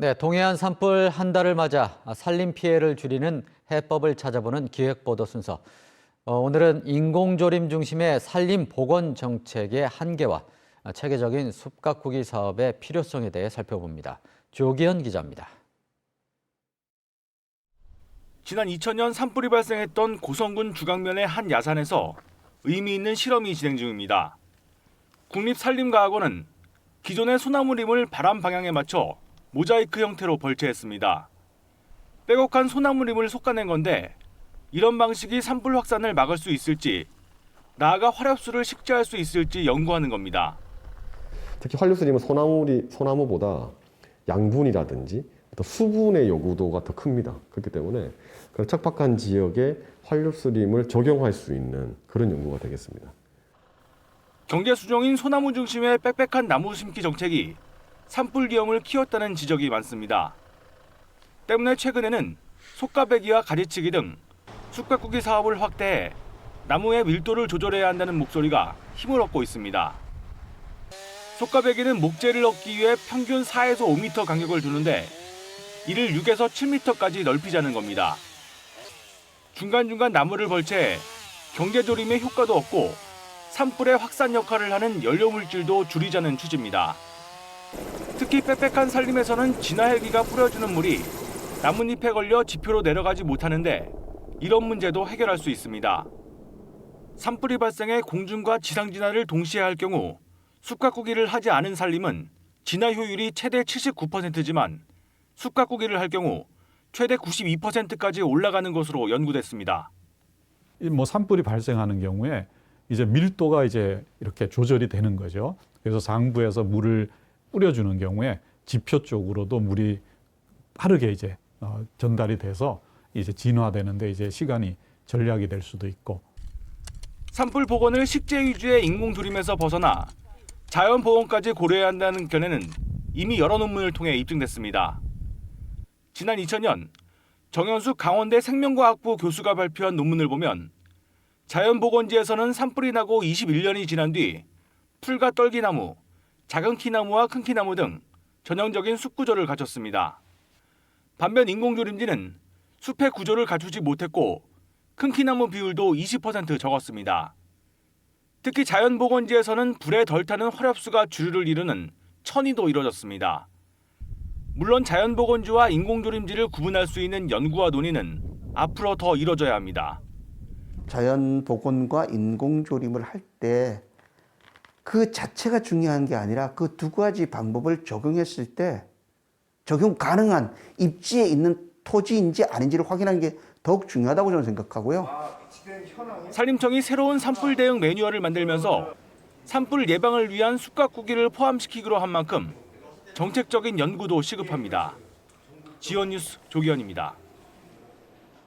네, 동해안 산불 한 달을 맞아 산림 피해를 줄이는 해법을 찾아보는 기획 보도 순서. 어, 오늘은 인공조림 중심의 산림 복원 정책의 한계와 체계적인 숲 가꾸기 사업의 필요성에 대해 살펴봅니다. 조기현 기자입니다. 지난 2000년 산불이 발생했던 고성군 주강면의 한 야산에서 의미 있는 실험이 진행 중입니다. 국립산림과학원은 기존의 소나무림을 바람 방향에 맞춰 모자이크 형태로 벌채했습니다. 빼곡한 소나무림을 솎아낸 건데 이런 방식이 산불 확산을 막을 수 있을지 나아가 화력수를 식재할 수 있을지 연구하는 겁니다. 특히 활류스림은 소나무리, 소나무보다 양분이라든지 또 수분의 요구도가 더 큽니다. 그렇기 때문에 그런 척박한 지역에 활류스림을 적용할 수 있는 그런 연구가 되겠습니다. 경제 수종인 소나무 중심의 빽빽한 나무 심기 정책이 산불 위험을 키웠다는 지적이 많습니다. 때문에 최근에는 속가배기와 가지치기 등 숲가꾸기 사업을 확대해 나무의 밀도를 조절해야 한다는 목소리가 힘을 얻고 있습니다. 속가배기는 목재를 얻기 위해 평균 4에서 5m 간격을 두는데 이를 6에서 7m까지 넓히자는 겁니다. 중간중간 나무를 벌채해 경제조림의 효과도 얻고 산불의 확산 역할을 하는 연료 물질도 줄이자는 취지입니다. 특히 빽빽한 산림에서는 진화헬기가 뿌려주는 물이 나뭇잎에 걸려 지표로 내려가지 못하는데 이런 문제도 해결할 수 있습니다. 산불이 발생해 공중과 지상 진화를 동시에 할 경우 숲 가꾸기를 하지 않은 산림은 진화 효율이 최대 79%지만 숲 가꾸기를 할 경우 최대 92%까지 올라가는 것으로 연구됐습니다. 이뭐 산불이 발생하는 경우에 이제 밀도가 이제 이렇게 조절이 되는 거죠. 그래서 상부에서 물을 뿌려주는 경우에 지표 쪽으로도 물이 빠르게 이제 어, 전달이 돼서 이제 진화되는데 이제 시간이 전략이 될 수도 있고 산불 복원을 식재 위주의 인공 조림에서 벗어나 자연 보건까지 고려해야 한다는 견해는 이미 여러 논문을 통해 입증됐습니다. 지난 2000년 정현수 강원대 생명과학부 교수가 발표한 논문을 보면 자연 보건지에서는 산불이 나고 21년이 지난 뒤 풀과 떨기나무, 작은 키나무와 큰 키나무 등 전형적인 숲 구조를 갖췄습니다. 반면 인공조림지는 숲의 구조를 갖추지 못했고 큰 키나무 비율도 20% 적었습니다. 특히 자연보건지에서는 불에 덜 타는 화렵수가 주류를 이루는 천이도 이뤄졌습니다. 물론 자연보건지와 인공조림지를 구분할 수 있는 연구와 논의는 앞으로 더 이뤄져야 합니다. 자연 복원과 인공 조림을 할 때 그 자체가 중요한 게 아니라 그 두 가지 방법을 적용했을 때 적용 가능한 입지에 있는 토지인지 아닌지를 확인하는 게 더욱 중요하다고 저는 생각하고요. 산림청이 새로운 산불 대응 매뉴얼을 만들면서 산불 예방을 위한 숲 가꾸기를 포함시키기로 한 만큼 정책적인 연구도 시급합니다. 지원 뉴스 조기현입니다.